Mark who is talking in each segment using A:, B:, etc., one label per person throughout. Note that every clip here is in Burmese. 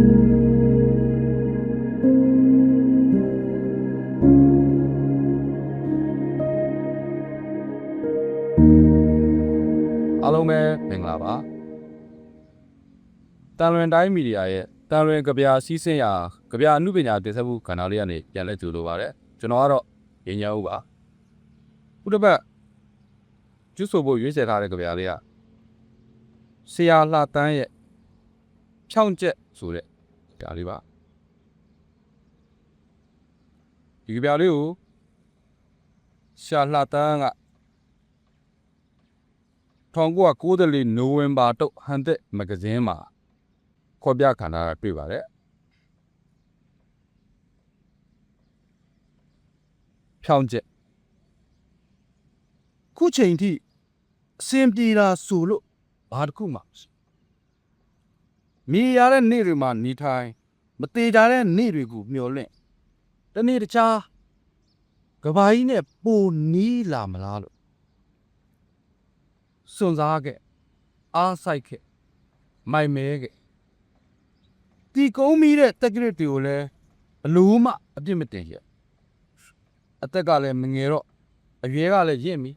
A: အားလုံးပဲမင်္ဂလာပါတန်လွင်တိုင်းမီဒီယာရဲ့တန်လွင်ကြပြစီးစင်းရာကြပြအမှုပညာတင်ဆက်မှုကဏ္ဍလေးကနေပြန်လဲကြိုလိုပါတယ်ကျွန်တော်ကတော့ရင်းညာဦးပါခုတစ်ပတ်ကျွတ်ဆိုဖို့ရွေးချယ်ထားတဲ့ကြပြလေးကဆရာလှတန်းရဲ့ဖြောင့်ကျက်ဆိုတဲ့ ကြပြလေးပါဒီကြပြလေးကိုဆရာလှတန်းက1994နိုဝင်ဘာတုတ်ဟန်သက်မဂဇင်းမှာခေါ်ပြခံတာတွေ့ပါတယ်ဖြောင်းချက်
B: ခုချိန်ထိအစင်ပြေတာဆိုလို့ဘာတစ်ခုမှမရှိ
A: မြေရတဲ့နေ့တွေမှာနေထိုင်
B: မသေးကြတဲ့နေ့တွေကိုမျှော်လင့်တနေ့တခြားကဘာကြီးနဲ့ပိုနီးလာမလားလို့
A: စွန့်စားခဲ့အားဆိုင်ခဲ့မိုက်မဲခဲ့
B: တီကုန်းမီတဲ့တက်ကရစ်တွေကိုလည်းဘလို့မှအပြစ်မတင်ရ
A: အသက်ကလည်းမငယ်တော့အရွယ်ကလည်းရင့်ပြီ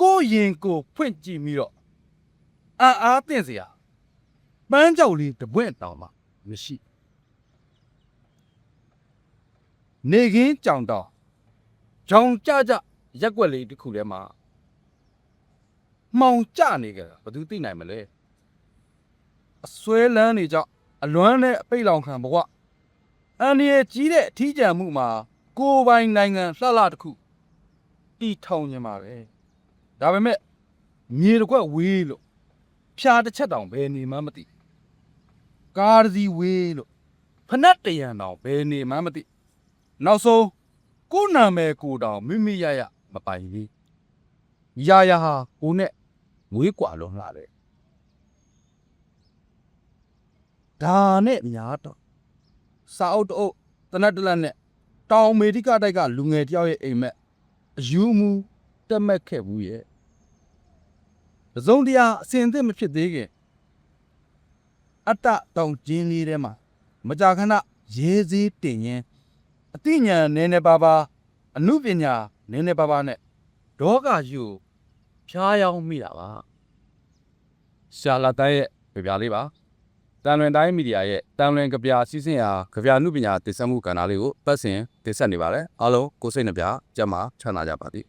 B: ကိုယ့်ရင်ကိုယ်ဖွင့်ကြည့်ပြီးတော့ အာအားသင့်စရာပန်းကြောက်လေးတပွင့်တောင်မှမရှိနေခင်းကြောင်တောင်ဂျောင်ကြကြရက်ွက်လေးတစ်ခုထဲမှာမှောင်ကြနေကြတာဘယ်သူသိနိုင်မလဲအစွဲလန်းနေကြောင့်အလွမ်းနဲ့အပိတ်လောင်ခံဘဝအန်ဒီရဲ့ကြီးတဲ့အထီးကျန်မှုမှာကိုယ်ပိုင်နိုင်ငံလှလှတစ်ခုတီထောင်နေမှာပဲဒါပေမဲ့မြေတစ်ခွက်ဝေးလို့ ဖြာတစ်ချက်တောင်ဘယ်နေမှမသိကားတစ်စီးဝေးလို့ဖနက်တရံတောင်ဘယ်နေမှမသိနောက်ဆုံးကိုနာမယ်ကိုတောင်မိမိရရမပိုင်ဘူးရရဟာကိုနဲ့ငွေကွာလုံးလာတယ်ဒါနဲ့များတော့စာအုပ်တအုပ်တနတ်တလက်နဲ့တောင်အမေရိကတိုက်ကလူငယ်တယောက်ရဲ့အိမ်မက်အယူမူတက်မက်ခဲ့ဘူးရဲ့ တစုံတရာအစင်အသစ်မဖြစ်သေးခင်အတ္တတောင်ကျင်းလေးထဲမှာမကြာခဏရဲစည်းတင်ရင်အသိဉာဏ်နည်းနည်းပါးပါးအမှုပညာနည်းနည်းပါးပါးနဲ့ဒေါကယူဖြားယောင်းမိတာပါ
A: ရှာလာတန်းရဲ့ကြပြလေးပါတန်လွင်တိုင်းမီဒီယာရဲ့တန်လွင်ကြပြစီးစင်းရာကြပြအမှုပညာတင်ဆက်မှုကဏ္ဍလေးကိုပတ်စဉ်တင်ဆက်နေပါတယ်အားလုံးကိုယ်စိတ်နှပြကျမ်းမာချမ်းသာကြပါသည်